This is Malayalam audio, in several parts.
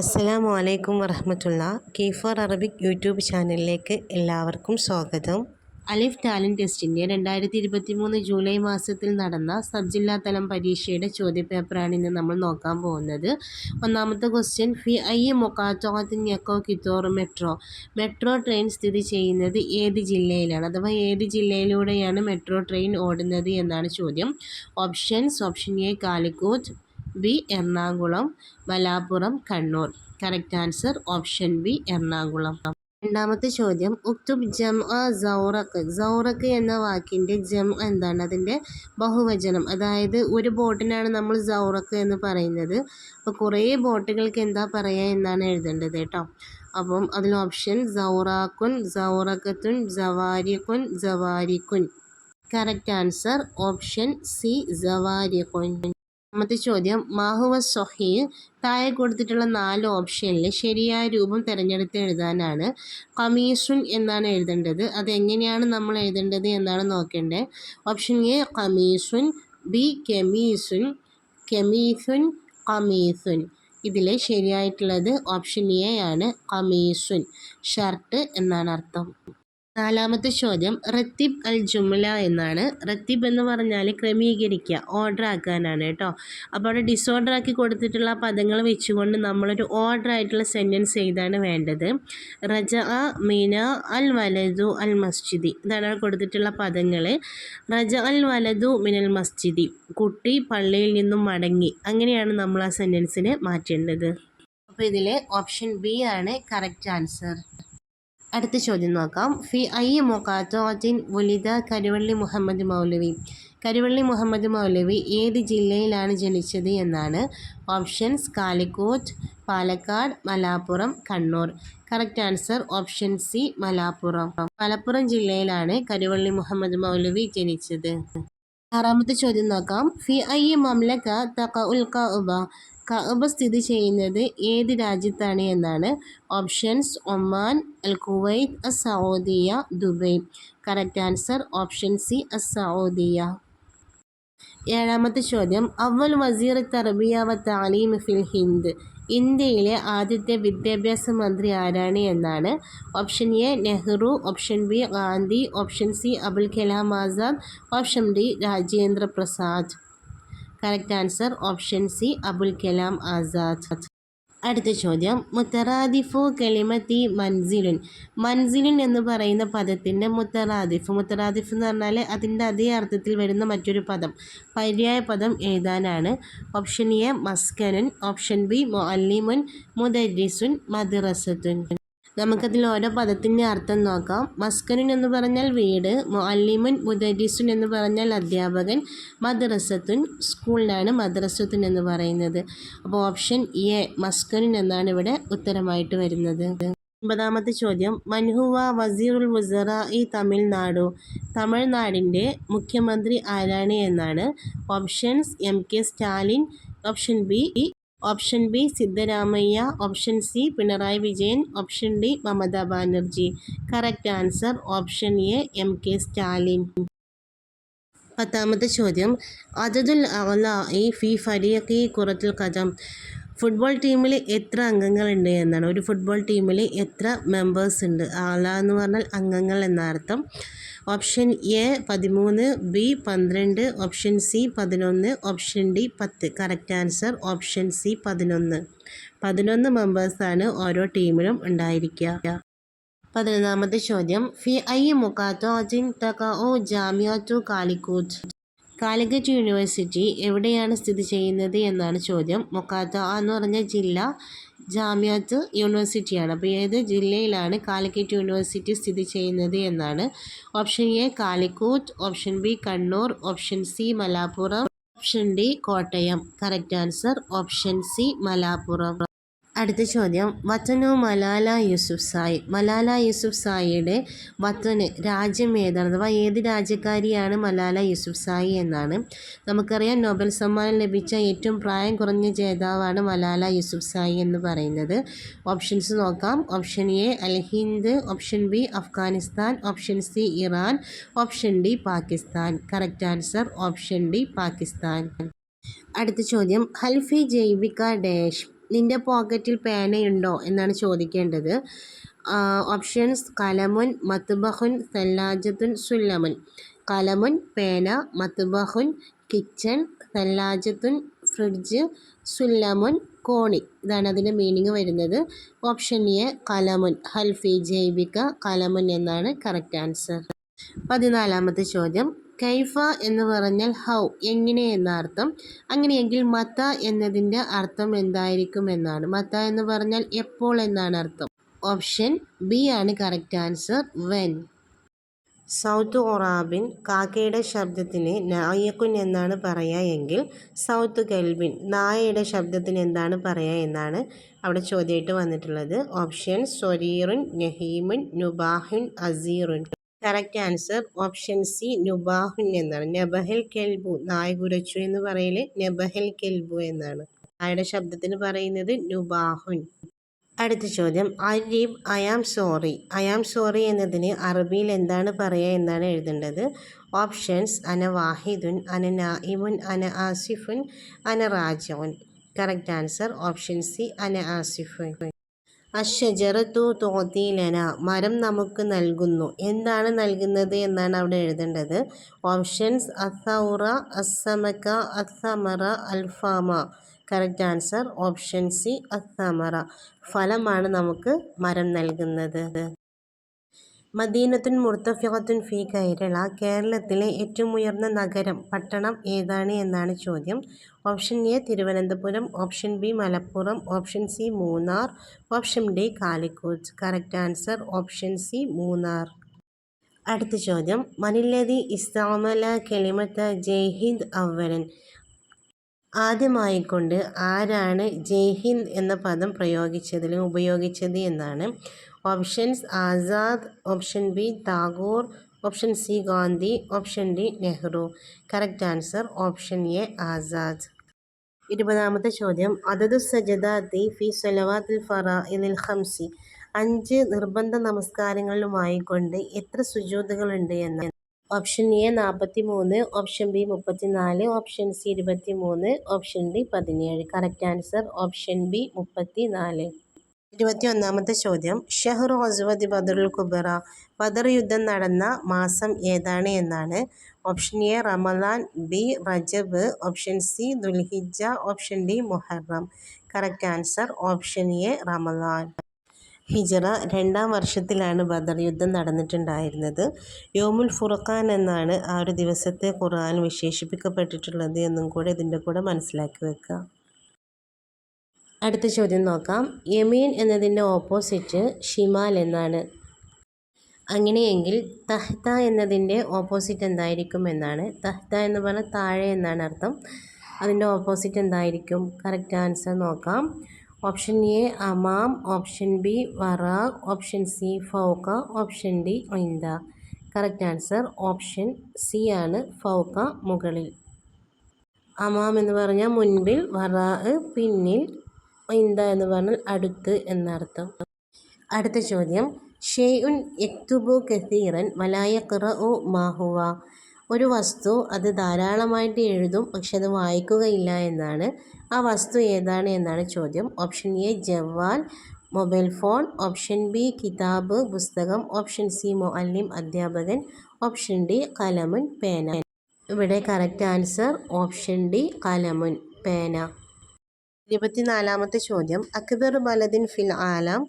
അസ്സലാമു അലൈക്കും വറഹമത്തുള്ള കെ ഫോർ അറബിക് യൂട്യൂബ് ചാനലിലേക്ക് എല്ലാവർക്കും സ്വാഗതം. അലിഫ് ടാലന്റ് ടെസ്റ്റിന്റെ രണ്ടായിരത്തി ഇരുപത്തി മൂന്ന് ജൂലൈ മാസത്തിൽ നടന്ന സബ് ജില്ലാ തലം പരീക്ഷയുടെ ചോദ്യപേപ്പറാണ് ഇന്ന് നമ്മൾ നോക്കാൻ പോകുന്നത്. ഒന്നാമത്തെ ക്വസ്റ്റ്യൻ ഫി ഐ മൊക്കാത്തോത്തിൻ യക്കോ കിത്തോർ മെട്രോ? മെട്രോ ട്രെയിൻ സ്ഥിതി ചെയ്യുന്നത് ഏത് ജില്ലയിലാണ്? അഥവാ ഏത് ജില്ലയിലൂടെയാണ് മെട്രോ ട്രെയിൻ ഓടുന്നത് എന്നാണ് ചോദ്യം. Options option A Calicut B Ernakulam Malappuram Kannur. Correct answer option B Ernakulam. രണ്ടാമത്തെ ചോദ്യം ഉക്തുബ് ജം സൗറക്ക് സൗറക്ക് എന്ന വാക്കിന്റെ ജം എന്താണ്? അതിന്റെ ബഹുവചനം. അതായത് ഒരു ബോട്ടിനാണ് നമ്മൾ സൗറക്ക് എന്ന് പറയുന്നത്. അപ്പോൾ കുറേ ബോട്ടുകൾക്ക് എന്താ പറയുക എന്നാണ് എഴുതേണ്ടത് കേട്ടോ. അപ്പം അതിൽ ഓപ്ഷൻ സൗറാക്കുൻ സൗറക്കത്തുൻ സവാരിക്കുൻ സവാരിക്കുൻ കറക്റ്റ് ആൻസർ ഓപ്ഷൻ സി സവാരിക്കുൻ രണ്ടാമത്തെ ചോദ്യം മാഹുവ സൊഹീർ താഴെ കൊടുത്തിട്ടുള്ള നാല് ഓപ്ഷനിൽ ശരിയായ രൂപം തിരഞ്ഞെടുത്ത് എഴുതാനാണ്. കമീസുൻ എന്നാണ് എഴുതേണ്ടത്. അതെങ്ങനെയാണ് നമ്മൾ എഴുതേണ്ടത് എന്നാണ് നോക്കേണ്ടത് ഓപ്ഷൻ എ കമീസുൻ ബി കെമീസുൻ കെമീസുൻ കമീസുൻ ഇതിൽ ശരിയായിട്ടുള്ളത് ഓപ്ഷൻ എ ആണ് കമീസുൻ ഷർട്ട് എന്നാണ് അർത്ഥം. നാലാമത്തെ ചോദ്യം റത്തിബ് അൽ ജുംല എന്നാണ്. റത്തിബ് എന്ന് പറഞ്ഞാൽ ക്രമീകരിക്കുക ഓർഡർ ആക്കാനാണ് കേട്ടോ. അപ്പോൾ അവിടെ ഡിസോർഡർ ആക്കി കൊടുത്തിട്ടുള്ള പദങ്ങൾ വെച്ചുകൊണ്ട് നമ്മളൊരു ഓർഡർ ആയിട്ടുള്ള സെന്റൻസ് ചെയ്താണ് വേണ്ടത്? റജ മീന അൽ വലതു അൽ മസ്ജിദി. ഇതാണ് അവിടെ കൊടുത്തിട്ടുള്ള പദങ്ങൾ റജ അൽ വലതു മിനൽ മസ്ജിദി. കുട്ടി പള്ളിയിൽ നിന്നും മടങ്ങി. അങ്ങനെയാണ് നമ്മൾ ആ സെന്റൻസിനെ മാറ്റേണ്ടത്. അപ്പോൾ ഇതിൽ ഓപ്ഷൻ ബി ആണ് കറക്റ്റ് ആൻസർ അടുത്ത ചോദ്യം നോക്കാം. ഫി ഐ മൊക്കാത്തോത്തിൻ വലിത കരുവള്ളി മുഹമ്മദ് മൗലവി. കരുവള്ളി മുഹമ്മദ് മൗലവി ഏത് ജില്ലയിലാണ് ജനിച്ചത് എന്നാണ്. Options Calicut Palakkad Malappuram Kannur. Correct answer option C Malappuram. Malappuram ജില്ലയിലാണ് കരുവള്ളി മുഹമ്മദ് മൗലവി ജനിച്ചത്. ആറാമത്തെ ചോദ്യം നോക്കാം. ഫി ഐ മംലക്ക തക ഉൽ കഅബ കഅബ സ്ഥിതി ചെയ്യുന്നത് ഏത് രാജ്യത്താണ് എന്നാണ്. ഓപ്ഷൻസ് ഒമാൻ അൽ കുവൈത്ത് അസ് സൗദിയ Dubai. Correct answer option C us സൗദിയ. ഏഴാമത്തെ ചോദ്യം. അവൽ വസീർ തർബിയ വ താലീം ഫിൽ ഹിന്ദ്. ഇന്ത്യയിലെ ആദ്യത്തെ വിദ്യാഭ്യാസ മന്ത്രി ആരാണ് എന്നാണ്. Option A Nehru. Option B Gandhi. Option C Abul Kalam Azad. Option D Rajendra Prasad. Correct answer option C Abul Kalam Azad അടുത്ത ചോദ്യം മുത്തറാദിഫു കെളിമത്തി മൻസിലുൻ. മൻസിലുൻ എന്ന് പറയുന്ന പദത്തിന്റെ മുത്തറാദിഫ്. മുത്തറാദിഫ് എന്ന് പറഞ്ഞാൽ അതിന്റെ അതേ അർത്ഥത്തിൽ വരുന്ന മറ്റൊരു പദം. പര്യായ പദം എഴുതാനാണ്. ഓപ്ഷൻ എ മസ്കനുൻ. ഓപ്ഷൻ ബി മൊല്ലിമുൻ മുദരിസുൻ മദ്രസത്തുൻ. നമുക്കതിൽ ഓരോ പദത്തിന്റെ അർത്ഥം നോക്കാം. മസ്കനുൻ എന്ന് പറഞ്ഞാൽ വീട് മുഅല്ലിമുൻ മുദരിസുൻ എന്ന് പറഞ്ഞാൽ അധ്യാപകൻ മദ്രസത്തുൻ സ്കൂളിലാണ് മദ്രസത്തുൻ എന്ന് പറയുന്നത്. അപ്പോൾ ഓപ്ഷൻ എ മസ്കനുൻ എന്നാണ് ഇവിടെ ഉത്തരമായിട്ട് വരുന്നത്. ഒമ്പതാമത്തെ ചോദ്യം മൻഹുവ വസീറുൽ വസറ ഈ തമിഴ്നാടു തമിഴ്നാടിന്റെ മുഖ്യമന്ത്രി ആരാണ് എന്നാണ് options M K Stalin option B option B Siddaramaiah option C Pinarayi Vijayan option D Mamata Banerjee. Correct answer option A M K Stalin. പത്താമത്തെ ചോദ്യം. അതതുൽ ഈ ഫി ഫരീഖി കുറത്തിൽ കഥം ഫുട്ബോൾ ടീമിൽ എത്ര അംഗങ്ങളുണ്ട് എന്നാണ്. ഒരു ഫുട്ബോൾ ടീമിൽ എത്ര മെമ്പേഴ്സ് ഉണ്ട്. ആള എന്ന് പറഞ്ഞാൽ അംഗങ്ങൾ എന്നർത്ഥം ഓപ്ഷൻ എ പതിമൂന്ന് ബി പന്ത്രണ്ട് ഓപ്ഷൻ സി പതിനൊന്ന് ഓപ്ഷൻ ഡി പത്ത്. കറക്റ്റ് ആൻസർ ഓപ്ഷൻ സി പതിനൊന്ന്. പതിനൊന്ന് മെമ്പേഴ്സാണ് ഓരോ ടീമിലും ഉണ്ടായിരിക്കുക. പതിനൊന്നാമത്തെ ചോദ്യം. ഫി ഐ മുക്കാത്തോ അജിൻ തക ഓ ജാമിയത്തു ടു കാലിക്കറ്റ് യൂണിവേഴ്സിറ്റി എവിടെയാണ് സ്ഥിതി ചെയ്യുന്നത് എന്നാണ് ചോദ്യം. മൊക്കാത്ത എന്ന് പറഞ്ഞ ജില്ല ജാമ്യാത്ത് യൂണിവേഴ്സിറ്റിയാണ്. അപ്പോൾ ഏത് ജില്ലയിലാണ് കാലിക്കറ്റ് യൂണിവേഴ്സിറ്റി സ്ഥിതി ചെയ്യുന്നത് എന്നാണ്. Option A Calicut option B Kannur. Option C Malappuram. Option D Kottayam. Correct answer option C Malappuram. അടുത്ത ചോദ്യം. വത്തനു മലാല യൂസുഫ് സായി. മലാല യൂസുഫ് സായിയുടെ വത്തന് രാജ്യം ഏതാണ്? അഥവാ ഏത് രാജ്യക്കാരിയാണ് മലാല യൂസുഫ് സായി എന്നാണ് നമുക്കറിയാം. നോബൽ സമ്മാനം ലഭിച്ച ഏറ്റവും പ്രായം കുറഞ്ഞ ജേതാവാണ് മലാല യൂസുഫ് സായി എന്ന് പറയുന്നത്. ഓപ്ഷൻസ് നോക്കാം. ഓപ്ഷൻ എ അൽ Hind option B Afghanistan. Option C Iran. Option D Pakistan. Correct answer option D Pakistan. അടുത്ത ചോദ്യം. ഹൽഫി ജൈവിക ഡാഷ് നിന്റെ പോക്കറ്റിൽ പേനയുണ്ടോ എന്നാണ് ചോദിക്കേണ്ടത്. ഓപ്ഷൻസ് കലമുൻ മത്തുബഹുൻ സല്ലാജത്തുൻ സുല്ലമുൻ. കലമുൻ പേന മത്തുബഹുൻ കിച്ചൺ സല്ലാജത്തുൻ ഫ്രിഡ്ജ് സുല്ലമുൻ കോണി. ഇതാണ് അതിന്റെ മീനിങ് വരുന്നത്. Option A കലമുൻ. ഹൽഫി ജൈവിക കലമുൻ എന്നാണ് കറക്റ്റ് ആൻസർ. പതിനാലാമത്തെ ചോദ്യം. കൈഫ എന്ന് പറഞ്ഞാൽ ഹൗ എങ്ങനെ എന്നർത്ഥം? അങ്ങനെയെങ്കിൽ മത്ത എന്നതിന്റെ അർത്ഥം എന്തായിരിക്കും എന്നാണ്. മത്ത എന്ന് പറഞ്ഞാൽ എപ്പോൾ എന്നാണ് അർത്ഥം? ഓപ്ഷൻ ബി ആണ് കറക്റ്റ് ആൻസർ. വെൻ. സൗത്ത് ഒറാബിൻ കാക്കയുടെ ശബ്ദത്തിന് നായക്കുൻ എന്നാണ് പറയുക എങ്കിൽ സൗത്ത് കെൽബിൻ നായയുടെ ശബ്ദത്തിന് എന്താണ് പറയുക എന്നാണ് അവിടെ ചോദ്യമായിട്ട് വന്നിട്ടുള്ളത്. ഓപ്ഷൻ സൊരീറുൻ നഹീമുൻ നുബാഹുൻ അസീറുൻ. കറക്റ്റ് ആൻസർ ഓപ്ഷൻ സി നുബാഹുൻ എന്നാണ്. നബഹൽ കെൽബു നായ കുരച്ചു എന്ന് പറയൽ നബഹൽ കെൽബു എന്നാണ്. നായയുടെ ശബ്ദത്തിന് പറയുന്നത്? നുബാഹുൻ. അടുത്ത ചോദ്യം. അരീബ് I am sorry. I am sorry എന്നതിന് അറബിയിൽ എന്താണ് പറയുക എന്നാണ് എഴുതേണ്ടത്. ഓപ്ഷൻസ് അന വാഹിദുൻ അന നായിമുൻ അന ആസിഫുൻ അന റാജോൻ. കറക്റ്റ് ആൻസർ ഓപ്ഷൻ സി അന ആസിഫുൻ. അഷജറത്തു തോത്തീലന മരം നമുക്ക് നൽകുന്നു. എന്താണ് നൽകുന്നത് എന്നാണ് അവിടെ എഴുതേണ്ടത്. ഓപ്ഷൻസ് അസൗറ അസമക്ക അസമറ അൽഫാമ. കറക്റ്റ് ആൻസർ ഓപ്ഷൻ സി അസമറ. ഫലമാണ് നമുക്ക് മരം നൽകുന്നത്. മദീനത്തുൻ മുർത്തഫിഖത്തുൻ ഫി കൈരള കേരളത്തിലെ ഏറ്റവും ഉയർന്ന നഗരം പട്ടണം ഏതാണ് എന്നാണ് ചോദ്യം. Option A Thiruvananthapuram option B Malappuram option C Munnar option D Calicut correct answer option C Munnar. അടുത്ത ചോദ്യം. മനില്ലതി ഇസ്താമല കെളിമത്ത ജയ്ഹിന്ദ് അവലൻ ആദ്യമായിക്കൊണ്ട് ആരാണ് ജയ്ഹിന്ദ് എന്ന പദം പ്രയോഗിച്ചതിൽ ഉപയോഗിച്ചത് എന്നാണ്. Options Azad option B Tagore option C Gandhi option D Nehru. Correct answer option A Azad. ഇരുപതാമത്തെ ചോദ്യം. അതതു സജദാത്തി ഫി സലവാത്തിൽ ഫറാഇൽ ഹംസി അഞ്ച് നിർബന്ധ നമസ്കാരങ്ങളുമായി കൊണ്ട് എത്ര സുജൂതുകളുണ്ട് എന്ന് ഓപ്ഷൻ എ നാൽപ്പത്തി മൂന്ന് ഓപ്ഷൻ ബി മുപ്പത്തി നാല് ഓപ്ഷൻ സി ഇരുപത്തി മൂന്ന് ഓപ്ഷൻ ഡി പതിനേഴ്. കറക്റ്റ് ആൻസർ ഓപ്ഷൻ ബി മുപ്പത്തി നാല് ഇരുപത്തി ഒന്നാമത്തെ ചോദ്യം. ഷെഹ്റു ഹസ്വദ് ബദറുൽ കുബറ. ബദർ യുദ്ധം നടന്ന മാസം ഏതാണ് എന്നാണ്. ഓപ്ഷൻ എ റമദാൻ ബി റജബ് ഓപ്ഷൻ സി ദുൽഹിജ ഓപ്ഷൻ ഡി മുഹറം. കറക്റ്റ് ആൻസർ ഓപ്ഷൻ എ റമദാൻ. ഹിജറ രണ്ടാം വർഷത്തിലാണ് ബദർ യുദ്ധം നടന്നിട്ടുണ്ടായിരുന്നത്. യോമുൽ ഫുറഖാൻ എന്നാണ് ആ ഒരു ദിവസത്തെ ഖുർആൻ വിശേഷിപ്പിക്കപ്പെട്ടിട്ടുള്ളത് എന്നും കൂടെ ഇതിന്റെ കൂടെ മനസ്സിലാക്കി വെക്കുക. അടുത്ത ചോദ്യം നോക്കാം. യമീൻ എന്നതിന്റെ ഓപ്പോസിറ്റ് ഷിമാൽ എന്നാണ്. അങ്ങനെയെങ്കിൽ തഹ്ത എന്നതിന്റെ ഓപ്പോസിറ്റ് എന്തായിരിക്കും എന്നാണ്. തഹ്ത എന്ന് പറഞ്ഞാൽ താഴെ എന്നാണ് അർത്ഥം. അതിന്റെ ഓപ്പോസിറ്റ് എന്തായിരിക്കും? കറക്റ്റ് ആൻസർ നോക്കാം. ഓപ്ഷൻ എ അമാം ഓപ്ഷൻ ബി വറാഖ് ഓപ്ഷൻ സി ഫൗക്ക ഓപ്ഷൻ ഡി ഐന്ത കറക്റ്റ് ആൻസർ ഓപ്ഷൻ സി ആണ് ഫൗക്ക മുകളിൽ. അമാം എന്ന് പറഞ്ഞാൽ മുൻപിൽ വറ പിന്നിൽ ഐന്ത എന്ന് പറഞ്ഞാൽ അടുത്ത് എന്നർത്ഥം. അടുത്ത ചോദ്യം. ഷെയ്ഉൻ യക്തുബു കസീറൻ വലായ ഖിറഉ മാഹുവ. ഒരു വസ്തു അത് ധാരാളമായിട്ട് എഴുതും പക്ഷെ അത് വായിക്കുകയില്ല എന്നാണ്. ആ വസ്തു ഏതാണ് എന്നാണ് ചോദ്യം. ഓപ്ഷൻ എ ജവാൽ മൊബൈൽ ഫോൺ. ഓപ്ഷൻ ബി കിതാബ് പുസ്തകം. ഓപ്ഷൻ സി മൊഅല്ലിം അധ്യാപകൻ. ഓപ്ഷൻ ഡി കലമുൻ പേന. ഇവിടെ കറക്റ്റ് ആൻസർ ഓപ്ഷൻ ഡി കലമുൻ പേന. ഇരുപത്തിനാലാമത്തെ ചോദ്യം. അക്ബർ ബലദിൻ ഫിൽ ആലം.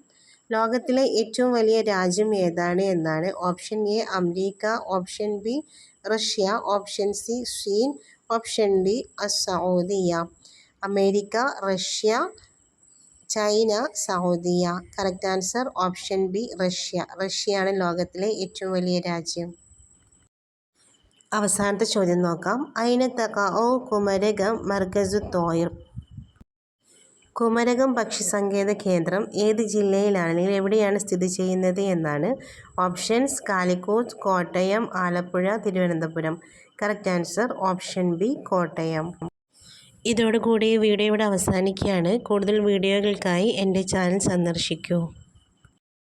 ലോകത്തിലെ ഏറ്റവും വലിയ രാജ്യം ഏതാണ് എന്നാണ്. Option A America. Option B Russia option C scene option D സൗദിയ. America Russia China സൗദിയ. Correct answer option B Russia. റഷ്യയാണ് ലോകത്തിലെ ഏറ്റവും വലിയ രാജ്യം. അവസാനത്തെ ചോദ്യം നോക്കാം. അയിനത്തക ഓ കുമരകം മർഗസു തോയർ കുമരകം പക്ഷിസങ്കേത കേന്ദ്രം ഏത് ജില്ലയിലാണ്? എവിടെയാണ് സ്ഥിതി ചെയ്യുന്നത് എന്നാണ് options Calicut Kottayam Alappuzha Thiruvananthapuram. Correct answer option B Kottayam. ഇതോടുകൂടി വീഡിയോ ഇവിടെ അവസാനിക്കുകയാണ്. കൂടുതൽ വീഡിയോകൾക്കായി എന്റെ ചാനൽ സന്ദർശിക്കൂ.